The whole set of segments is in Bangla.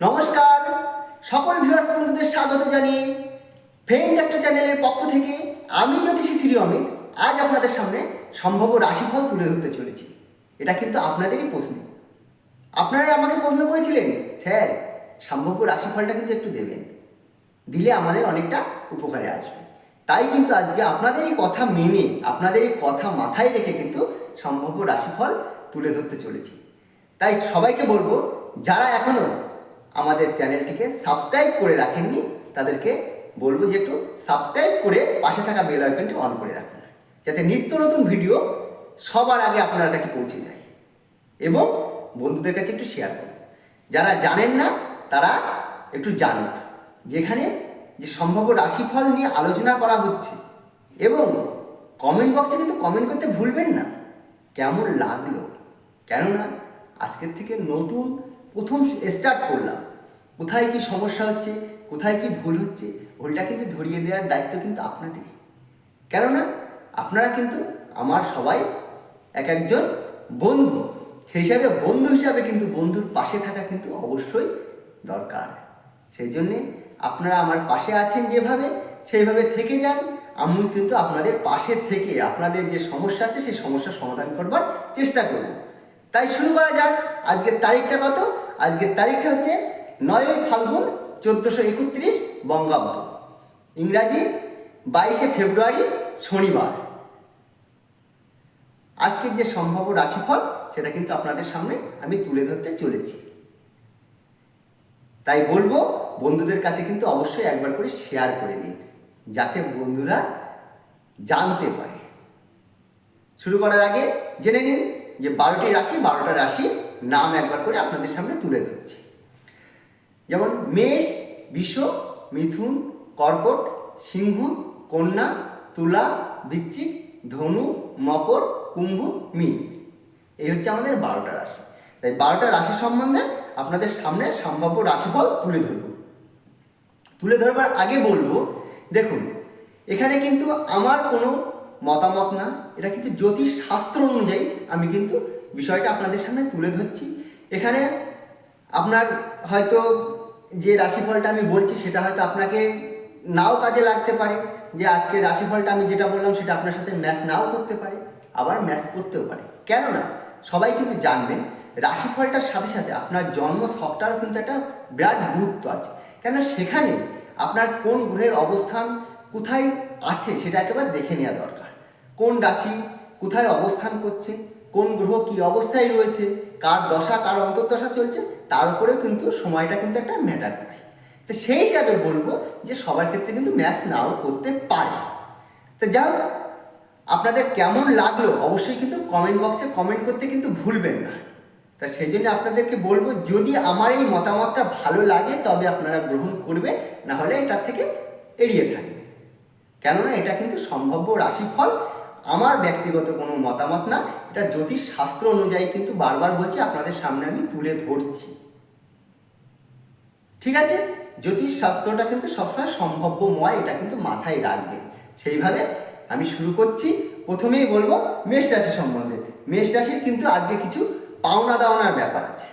নমস্কার, সকল ভিউয়ার্স বন্ধুদের স্বাগত জানিয়ে ডাক্তার চ্যানেলের পক্ষ থেকে আমি জ্যোতিষী শ্রী অমিত। আজ আপনাদের সামনে সম্ভাব্য রাশিফল তুলে ধরতে চলেছি। এটা কিন্তু আপনাদেরই প্রশ্ন। আপনারা আমাকে প্রশ্ন করেছিলেন, স্যার, সম্ভাব্য রাশিফলটা কিন্তু একটু দেবেন। দিলে আমাদের অনেকটা উপকারে আসবে। তাই কিন্তু আজকে আপনাদেরই কথা মেনে আপনাদেরই কথা মাথায় রেখে কিন্তু সম্ভাব্য রাশিফল তুলে ধরতে চলেছি। তাই সবাইকে বলব, যারা এখনও আমাদের চ্যানেলটিকে সাবস্ক্রাইব করে রাখেননি, তাদেরকে বলব যে একটু সাবস্ক্রাইব করে পাশে থাকা বেল আইকনটি অন করে রাখুন, যাতে নিত্য নতুন ভিডিও সবার আগে আপনার কাছে পৌঁছে যায়। এবং বন্ধুদের কাছে একটু শেয়ার করুন। যারা জানেন না, তারা একটু জানুক, যেখানে যে সম্ভাব্য রাশিফল নিয়ে আলোচনা করা হচ্ছে। এবং কমেন্ট বক্সে কিন্তু কমেন্ট করতে ভুলবেন না। কেমন লাগল? কেননা আজকের থেকে নতুন প্রথম স্টার্ট করলাম। কোথায় কি সমস্যা হচ্ছে, কোথায় কি ভুল হচ্ছে ভুলটা কিন্তু ধরিয়ে দেওয়ার দায়িত্ব কিন্তু আপনাদেরই। কেননা আপনারা কিন্তু আমার সবাই এক একজন বন্ধু। সেই হিসাবে বন্ধু হিসাবে কিন্তু বন্ধুর পাশে থাকা কিন্তু অবশ্যই দরকার। সেই জন্যে আপনারা আমার পাশে আছেন যেভাবে, সেইভাবে থেকে যান। আমি কিন্তু আপনাদের পাশে থেকে আপনাদের যে সমস্যা আছে, সেই সমস্যার সমাধান করবার চেষ্টা করব। তাই শুরু করা যাক। আজকের তারিখটা কত? আজকের তারিখটা হচ্ছে নয়ই ফাল্গুন চোদ্দোশো একত্রিশ বঙ্গাব্দ। ইংরাজি বাইশে ফেব্রুয়ারি শনিবার। আজকের যে সম্ভাব্য রাশিফল, সেটা কিন্তু আপনাদের সামনে আমি তুলে ধরতে চলেছি। তাই বলব, বন্ধুদের কাছে কিন্তু অবশ্যই একবার করে শেয়ার করে দিন, যাতে বন্ধুরা জানতে পারে। শুরু করার আগে জেনে নিন যে বারোটি রাশি, বারোটা রাশি নাম একবার করে আপনাদের সামনে তুলে ধরছি। যেমন মেষ, বিষ, মিথুন, কর্কট, সিংহ, কন্যা, তুলা বৃশ্চিক ধনু, মকর, কুম্ভ, মীন। এই হচ্ছে আমাদের বারোটা রাশি। তাই বারোটা রাশি সম্বন্ধে আপনাদের সামনে সম্ভাব্য রাশিফল তুলে ধরব। তুলে ধরবার আগে বলব, দেখুন, এখানে কিন্তু আমার কোনো মতামত না, এটা কিন্তু জ্যোতিষ শাস্ত্র অনুযায়ী আমি কিন্তু বিষয়টা আপনাদের সামনে তুলে ধরছি। এখানে আপনার হয়তো যে রাশিফলটা আমি বলছি সেটা হয়তো আপনাকে নাও কাজে লাগতে পারে। যে আজকে রাশিফলটা আমি যেটা বললাম সেটা আপনার সাথে ম্যাচ নাও করতে পারে, আবার ম্যাচ করতেও পারে। কেননা, সবাই কিন্তু জানবেন, রাশিফলটার সাথে সাথে আপনার জন্ম ছকটারও কিন্তু একটা বিরাট গুরুত্ব আছে। কেন সেখানে আপনার কোন গ্রহের অবস্থান কোথায় আছে সেটা একেবারে দেখে নেওয়া দরকার। কোন রাশি কোথায় অবস্থান করছে কোন গ্রহ কি অবস্থায় রয়েছে, কার দশা, কার অন্তর্দশা চলছে, তার উপরেও কিন্তু সময়টা কিন্তু একটা ম্যাটার করে। তো সেই হিসাবে বলব যে সবার ক্ষেত্রে কিন্তু ম্যাচ নাও করতে পারে। তো যাও আপনাদের কেমন লাগল অবশ্যই কিন্তু কমেন্ট বক্সে কমেন্ট করতে কিন্তু ভুলবেন না। তা সেই জন্য আপনাদেরকে বলব, যদি আমার এই মতামতটা ভালো লাগে, তবে আপনারা গ্রহণ করবেন না হলে এটার থেকে এড়িয়ে থাকবেন। কেননা এটা কিন্তু সম্ভাব্য রাশিফল আমার ব্যক্তিগত কোনো মতামত না, এটা জ্যোতিষ শাস্ত্র অনুযায়ী কিন্তু বারবার বলছি, আপনাদের সামনে আমি তুলে ধরছি। ঠিক আছে? জ্যোতিষ শাস্ত্রটা কিন্তু সবসময় সম্ভাব্যময়, এটা কিন্তু মাথায় রাখবে। সেইভাবে আমি শুরু করছি। প্রথমেই বলব, মেষ রাশি সম্বন্ধে। মেষ রাশির কিন্তু আজকে কিছু পাওনা দাওনার ব্যাপার আছে।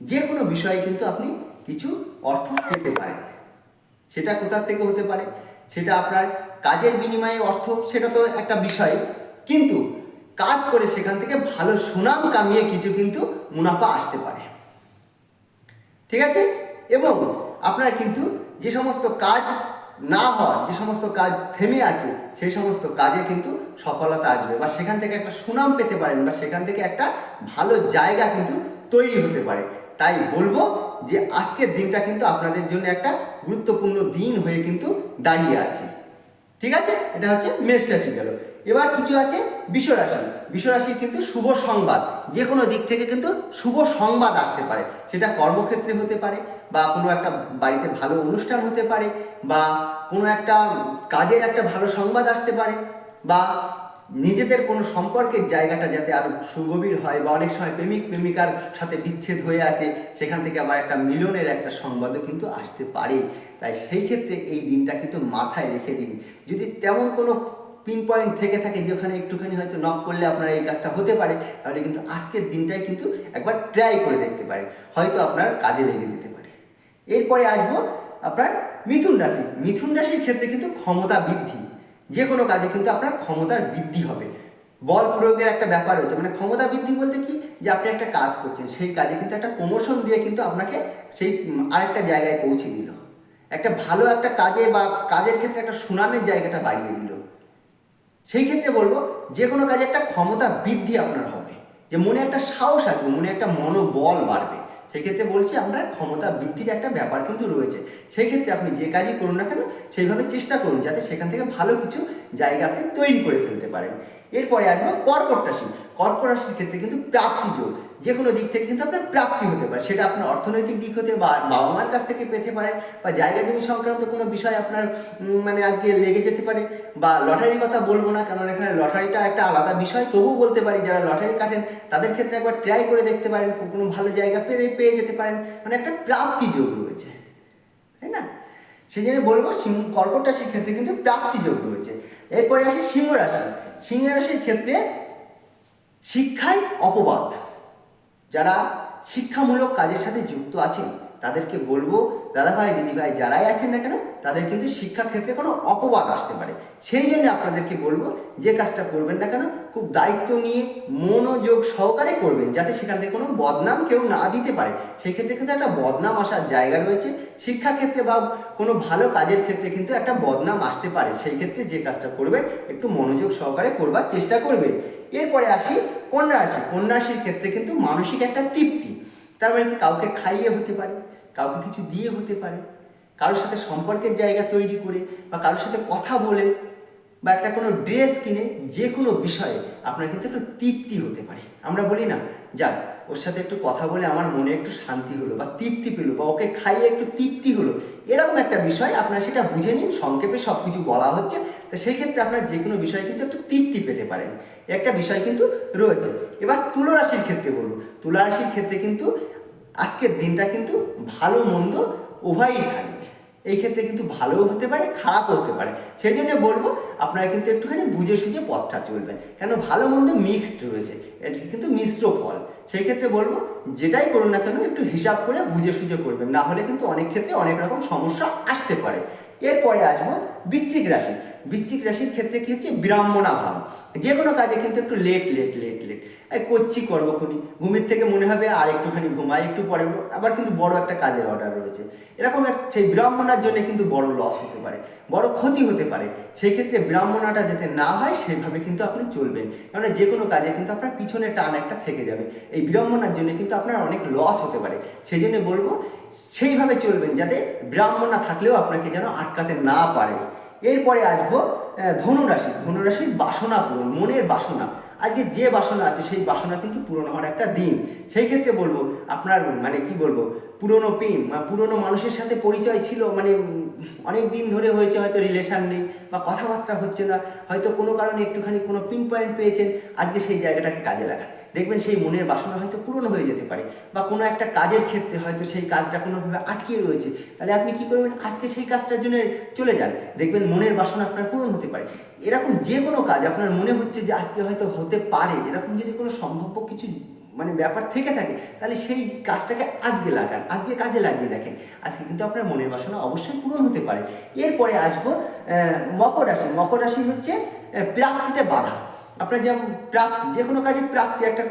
যে কোনো বিষয়ে কিন্তু আপনি কিছু অর্থ পেতে পারেন। সেটা কোথা থেকে হতে পারে? সেটা আপনার কাজের বিনিময়ে অর্থ, সেটা তো একটা বিষয়। কিন্তু কাজ করে সেখান থেকে ভালো সুনাম কামিয়ে কিছু কিন্তু মুনাফা আসতে পারে। ঠিক আছে? এবং আপনার কিন্তু যে সমস্ত কাজ না হওয়ার, যে সমস্ত কাজ থেমে আছে, সেই সমস্ত কাজে কিন্তু সফলতা আসবে বা সেখান থেকে একটা সুনাম পেতে পারেন বা সেখান থেকে একটা ভালো জায়গা কিন্তু তৈরি হতে পারে। তাই বলব যে আজকের দিনটা কিন্তু আপনাদের জন্য একটা গুরুত্বপূর্ণ দিন হয়ে কিন্তু দাঁড়িয়ে আছে। ঠিক আছে? এটা হচ্ছে মেষ রাশি গেল। এবার কিছু আছে বিশ্বরাশি বিশ্বরাশির কিন্তু শুভ সংবাদ। যে কোনো দিক থেকে কিন্তু শুভ সংবাদ আসতে পারে। সেটা কর্মক্ষেত্রে হতে পারে বা কোনো একটা বাড়িতে ভালো অনুষ্ঠান হতে পারে বা কোনো একটা কাজের একটা ভালো সংবাদ আসতে পারে বা নিজেদের কোনো সম্পর্কের জায়গাটা যাতে আরও সুগভীর হয় বা অনেক সময় প্রেমিক, প্রেমিকার সাথে বিচ্ছেদ হয়ে আছে, সেখান থেকে আবার একটা মিলনের একটা সংবাদও কিন্তু আসতে পারে। তাই সেই ক্ষেত্রে এই দিনটা কিন্তু মাথায় রেখে দিন। যদি তেমন কোনো পিন পয়েন্ট থেকে থাকে যে ওখানে একটুখানি হয়তো নক করলে আপনার এই কাজটা হতে পারে, তাহলে কিন্তু আজকের দিনটাই কিন্তু একবার ট্রাই করে দেখতে পারে হয়তো আপনার কাজে লেগে যেতে পারে। এরপরে আসব আপনার মিথুন রাশি। মিথুন রাশির ক্ষেত্রে কিন্তু ক্ষমতা বৃদ্ধি। যে কোনো কাজে কিন্তু আপনার ক্ষমতার বৃদ্ধি হবে। বল প্রয়োগের একটা ব্যাপার রয়েছে মানে ক্ষমতা বৃদ্ধি বলতে কি? যে আপনি একটা কাজ করছেন, সেই কাজে কিন্তু একটা প্রমোশন দিয়ে কিন্তু আপনাকে সেই আরেকটা জায়গায় পৌঁছে দিল। একটা ভালো একটা কাজে বা কাজের ক্ষেত্রে একটা সুনামের জায়গাটা বাড়িয়ে দিল। সেই ক্ষেত্রে বলব যে কোনো কাজে একটা ক্ষমতা বৃদ্ধি আপনার হবে। যে মনে একটা সাহস আসবে, মনে একটা মনোবল বাড়বে। সেই ক্ষেত্রে বলছি আমরা ক্ষমতা বৃদ্ধির একটা ব্যাপার কিন্তু রয়েছে। সেই ক্ষেত্রে আপনি যে কাজই করুন না কেন, সেইভাবে চেষ্টা করুন যাতে সেখান থেকে ভালো কিছু জায়গা আপনি তৈরি করে ফেলতে পারেন। এরপরে আসব কর্কট রাশি। কর্কট রাশির ক্ষেত্রে কিন্তু প্রাপ্তি যোগ। যে কোনো দিক থেকে কিন্তু আপনার প্রাপ্তি হতে পারে। সেটা আপনার অর্থনৈতিক দিক হতে বা বাবা মার কাছ থেকে পেতে পারেন বা জায়গা জমি সংক্রান্ত কোনো বিষয় আপনার মানে আজকে লেগে যেতে পারে বা লটারির কথা বলব না, কারণ এখানে লটারিটা একটা আলাদা বিষয়। তবুও বলতে পারি, যারা লটারি কাটেন, তাদের ক্ষেত্রে একবার ট্রাই করে দেখতে পারেন কোনো ভালো জায়গা পেয়ে পেয়ে যেতে পারেন। মানে একটা প্রাপ্তি যোগ রয়েছে। তাই না? সেই জন্য বলব কর্কট রাশির ক্ষেত্রে কিন্তু প্রাপ্তি যোগ রয়েছে। এরপরে আসি সিংহ রাশি। সিংহ রাশির ক্ষেত্রে শিক্ষায় অপবাদ। যারা শিক্ষামূলক কাজের সাথে যুক্ত আছেন, তাদেরকে বলব, দাদাভাই, দিদিভাই যারাই আছেন না কেন, তাদের কিন্তু শিক্ষা ক্ষেত্রে কোনো অপবাদ আসতে পারে। সেই জন্য আপনাদেরকে বলব, যে কাজটা করবেন না কেন, খুব দায়িত্ব নিয়ে মনোযোগ সহকারে করবেন, যাতে সেখান থেকে কোনো বদনাম কেউ না দিতে পারে। সেই ক্ষেত্রে কিন্তু একটা বদনাম আসার জায়গা রয়েছে। শিক্ষা ক্ষেত্রে বা কোনো ভালো কাজের ক্ষেত্রে কিন্তু একটা বদনাম আসতে পারে। সেই ক্ষেত্রে যে কাজটা করবেন, একটু মনোযোগ সহকারে করবার চেষ্টা করবেন। এরপরে আসি কন্যা রাশি কন্যা রাশির ক্ষেত্রে কিন্তু মানসিক একটা তৃপ্তি। তার মানে কি কাউকে খাইয়ে হতে পারে, কাউকে কিছু দিয়ে হতে পারে, কারোর সাথে সম্পর্কের জায়গা তৈরি করে বা কারোর সাথে কথা বলে। বা একটা কোনো ড্রেস কিনে যে কোনো বিষয়ে আপনার কিন্তু একটু তৃপ্তি হতে পারে। আমরা বলি না, যাক, ওর সাথে একটু কথা বলে আমার মনে একটু শান্তি হলো বা তৃপ্তি পেল বা ওকে খাইয়ে একটু তৃপ্তি হলো, এরকম একটা বিষয় আপনারা সেটা বুঝে নিন, সংক্ষেপে সব কিছু বলা হচ্ছে, তো সেই ক্ষেত্রে আপনার যে কোনো বিষয়ে কিন্তু একটু তৃপ্তি পেতে পারেন। একটা বিষয় কিন্তু রয়েছে। এবার তুলো রাশির ক্ষেত্রে বলব তুলা রাশির ক্ষেত্রে কিন্তু আজকের দিনটা কিন্তু ভালো মন্দ উভয়ই থাকবে। এই ক্ষেত্রে কিন্তু ভালোও হতে পারে, খারাপও হতে পারে। সেই জন্য বলব, আপনারা কিন্তু একটুখানি বুঝে সুঝে পথটা চলবেন। কেন ভালো মন্দ মিক্সড রয়েছে কিন্তু মিশ্র ফল। সেই ক্ষেত্রে বলব, যেটাই করুন না কেন, একটু হিসাব করে বুঝে সুঝে করবেন। না হলে কিন্তু অনেক ক্ষেত্রে অনেক রকম সমস্যা আসতে পারে। এরপরে আসব বৃশ্চিক রাশি। বৃশ্চিক রাশির ক্ষেত্রে কি হচ্ছে? ব্রাহ্মণা ভাব। যে কোনো কাজে কিন্তু একটু লেট লেট লেট লেট এই করছি করবোক্ষণি ঘুমের থেকে মনে হবে আর একটুখানি ঘুমাই, একটু পরে আবার কিন্তু বড় একটা কাজের অর্ডার রয়েছে। এরকম এক, সেই ব্রাহ্মণার জন্য কিন্তু বড় লস হতে পারে, বড় ক্ষতি হতে পারে। সেই ক্ষেত্রে ব্রাহ্মণাটা যাতে না হয় সেইভাবে কিন্তু আপনি চলবেন। কারণ যে কোনো কাজে কিন্তু আপনার পিছনে টান একটা থেকে যাবে। এই বিড়ম্বনার জন্য কিন্তু আপনার অনেক লস হতে পারে। সেই জন্য বলব, সেইভাবে চলবেন যাতে ব্রাহ্মণা থাকলেও আপনাকে যেন আটকাতে না পারে। এরপরে আসব ধনুরাশি। ধনুরাশির বাসনা পূরণ, মনের বাসনা। আজকে যে বাসনা আছে, সেই বাসনা কিন্তু পূরণ হওয়ার একটা দিন। সেই ক্ষেত্রে বলব, আপনার মানে কি বলব পুরনো প্রেম বা পুরনো মানুষের সাথে পরিচয় ছিল মানে অনেক দিন ধরে হয়েছে, হয়তো রিলেশান নেই বা কথাবার্তা হচ্ছে না, হয়তো কোনো কারণে একটুখানি কোনো পিন পয়েন্ট পেয়েছেন, আজকে সেই জায়গাটাকে কাজে লাগান। দেখবেন সেই মনের বাসনা হয়তো পূরণ হয়ে যেতে পারে বা কোনো একটা কাজের ক্ষেত্রে হয়তো সেই কাজটা কোনোভাবে আটকে রয়েছে। তাহলে আপনি কি করবেন? আজকে সেই কাজটার জন্য চলে যান। দেখবেন মনের বাসনা আপনার পূরণ হতে পারে। এরকম যে কোনো কাজ, আপনার মনে হচ্ছে যে আজকে হয়তো হতে পারে, এরকম যদি কোনো সম্ভাব্য কিছু মানে ব্যাপার থেকে থাকে, তাহলে সেই কাজটাকে আজকে লাগান, আজকে কাজে লাগিয়ে দেখেন। আজকে কিন্তু আপনার মনের বাসনা অবশ্যই পূরণ হতে পারে। এরপরে আসব মকর রাশি। মকর রাশি হচ্ছে প্রাপ্তিতে বাধা। আপনার যেমন প্রাপ্তি, যে কোনো কাজে প্রাপ্তি একটা,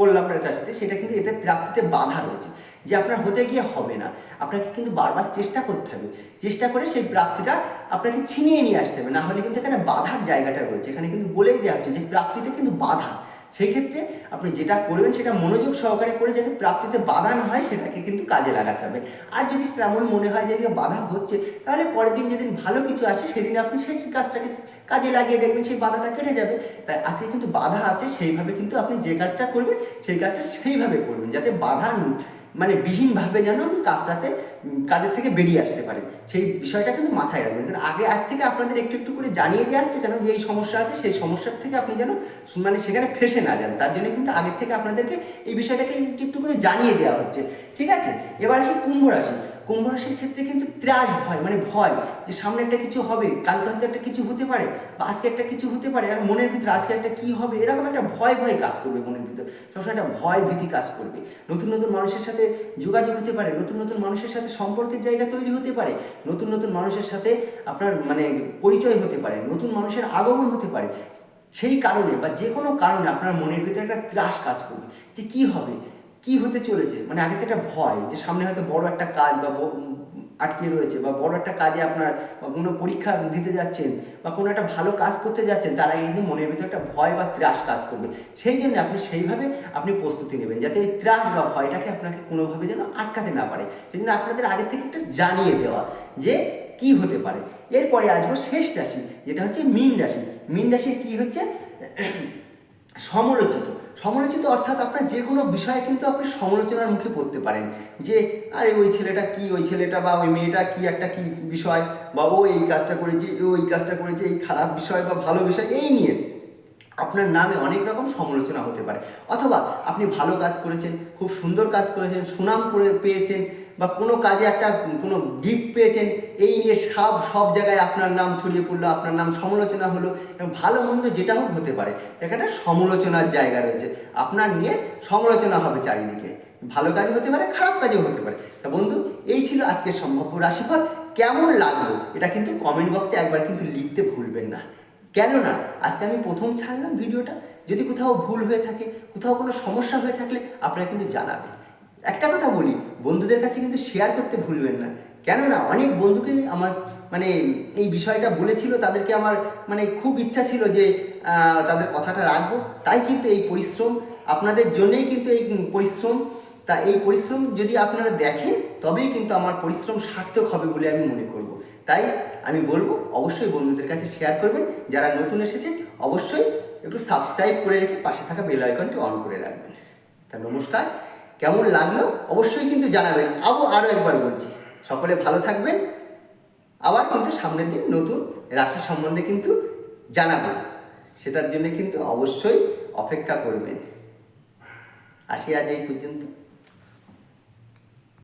বললাম আপনার রাশিতে, সেটা কিন্তু এতে প্রাপ্তিতে বাধা রয়েছে, যে আপনার হতে গিয়ে হবে না। আপনাকে কিন্তু বারবার চেষ্টা করতে হবে। চেষ্টা করে সেই প্রাপ্তিটা আপনাকে ছিনিয়ে নিয়ে আসতে হবে। না হলে কিন্তু এখানে বাধার জায়গাটা রয়েছে। এখানে কিন্তু বলেই দেওয়া হচ্ছে যে প্রাপ্তিতে কিন্তু বাধা। সেই ক্ষেত্রে আপনি যেটা করবেন সেটা মনোযোগ সহকারে করে যাতে প্রাপ্তিতে বাধা না হয় সেটাকে কিন্তু কাজে লাগাতে হবে। আর যদি তেমন মনে হয় যে বাধা হচ্ছে তাহলে পরের দিন যেদিন ভালো কিছু আসে সেদিন আপনি সেই কাজটাকে কাজে লাগিয়ে দেখবেন, সেই বাধাটা কেটে যাবে। তাই আজকে কিন্তু বাধা আছে, সেইভাবে কিন্তু আপনি যে কাজটা করবেন, সেই কাজটা সেইভাবে করবেন, যাতে বাধা মানে বিহীনভাবে যেন আমি কাজটাতে কাজের থেকে বেরিয়ে আসতে পারে। সেই বিষয়টা কিন্তু মাথায় রাখবেন। কারণ আগে আগ থেকে আপনাদের একটু একটু করে জানিয়ে দেওয়া হচ্ছে কেন যে এই সমস্যা আছে, সেই সমস্যার থেকে আপনি যেন মানে সেখানে ফেসে না যান। তার জন্য কিন্তু আগের থেকে আপনাদেরকে এই বিষয়টাকে একটু একটু করে জানিয়ে দেওয়া হচ্ছে। ঠিক আছে? এবার আসি কুম্ভ রাশি। কুম্ভ রাশির ক্ষেত্রে কিন্তু ত্রাস, ভয় মানে ভয় যে সামনে একটা কিছু হবে, কালকে হয়তো একটা কিছু হতে পারে বা আজকে একটা কিছু হতে পারে, আর মনের ভিতরে আজকে একটা কি হবে, এরকম একটা ভয় ভয় কাজ করবে মনের ভিতরে। সবসময় একটা ভয় ভীতি কাজ করবে। নতুন নতুন মানুষের সাথে যোগাযোগ হতে পারে, নতুন নতুন মানুষের সাথে সম্পর্কের জায়গা তৈরি হতে পারে, নতুন নতুন মানুষের সাথে আপনার মানে পরিচয় হতে পারে, নতুন মানুষের আগমন হতে পারে। সেই কারণে বা যে কোনো কারণে আপনার মনের ভিতরে একটা ত্রাস কাজ করবে যে কি হবে? কি হতে চলেছে? মানে আগে তো একটা ভয় যে সামনে হয়তো বড় একটা কাজ বা আটকে রয়েছে বা বড় একটা কাজে আপনার বা কোনো পরীক্ষা দিতে যাচ্ছেন বা কোনো একটা ভালো কাজ করতে যাচ্ছেন, তার আগে কিন্তু মনের ভিতরে একটা ভয় বা ত্রাস কাজ করবে। সেই জন্য আপনি সেইভাবে আপনি প্রস্তুতি নেবেন যাতে এই ত্রাস বা ভয়টাকে আপনাকে কোনোভাবে যেন আটকাতে না পারে। সেই জন্য আপনাদের আগে থেকে একটা জানিয়ে দেওয়া যে কি হতে পারে। এরপরে আসব শেষ রাশি, যেটা হচ্ছে মীন রাশি। মীন রাশির কি হচ্ছে? সমালোচিত। সমালোচিত অর্থাৎ আপনার যে কোনো বিষয়ে কিন্তু আপনি সমালোচনার মুখে পড়তে পারেন। যে, আরে, ওই ছেলেটা কি? ওই ছেলেটা বা ওই মেয়েটা কি একটা কি বিষয়? বা ও এই কাজটা করেছে, ও এই কাজটা করেছে, এই খারাপ বিষয় বা ভালো বিষয়, এই নিয়ে। আপনার নামে অনেক রকম সমালোচনা হতে পারে। অথবা আপনি ভালো কাজ করেছেন, খুব সুন্দর কাজ করেছেন, সুনাম করে পেয়েছেন বা কোনো কাজে একটা, কোনো গিফট পেয়েছেন, এই নিয়ে সব সব জায়গায় আপনার নাম ছড়িয়ে পড়ল, আপনার নাম সমালোচনা হলো, এবং ভালো মন্দ যেটা হোক হতে পারে। এখানে সমালোচনার জায়গা রয়েছে। আপনার নিয়ে সমালোচনা হবে চারিদিকে। ভালো কাজও হতে পারে, খারাপ কাজও হতে পারে। তা বন্ধু, এই ছিল আজকের সম্ভাব্য রাশিফল। কেমন লাগল? এটা কিন্তু কমেন্ট বক্সে একবার কিন্তু লিখতে ভুলবেন না। কেননা আজকে আমি প্রথম ছাড়লাম ভিডিওটা। যদি কোথাও ভুল হয়ে থাকে, কোথাও কোনো সমস্যা হয়ে থাকলে আপনারা কিন্তু জানাবেন। একটা কথা বলি, বন্ধুদের কাছে কিন্তু শেয়ার করতে ভুলবেন না। কেননা অনেক বন্ধুকে আমার মানে এই বিষয়টা বলেছিল, তাদেরকে আমার মানে খুব ইচ্ছা ছিল যে তাদের কথাটা রাখব। তাই কিন্তু এই পরিশ্রম, আপনাদের জন্যই কিন্তু এই পরিশ্রম। তা এই পরিশ্রম যদি আপনারা দেখেন, তবেই কিন্তু আমার পরিশ্রম সার্থক হবে বলে আমি মনে করব। তাই আমি বলব, অবশ্যই বন্ধুদের কাছে শেয়ার করবেন। যারা নতুন এসেছে অবশ্যই একটু সাবস্ক্রাইব করে রেখে পাশে থাকা বেল আইকনটি অন করে রাখবেন। তা নমস্কার। কেমন লাগল অবশ্যই কিন্তু জানাবেন। আবু আরও একবার বলছি, সকলে ভালো থাকবেন। আবার কিন্তু সামনের দিন নতুন রাশি সম্বন্ধে কিন্তু জানাবেন। সেটার জন্য কিন্তু অবশ্যই অপেক্ষা করবেন। আসি আজ এই পর্যন্ত।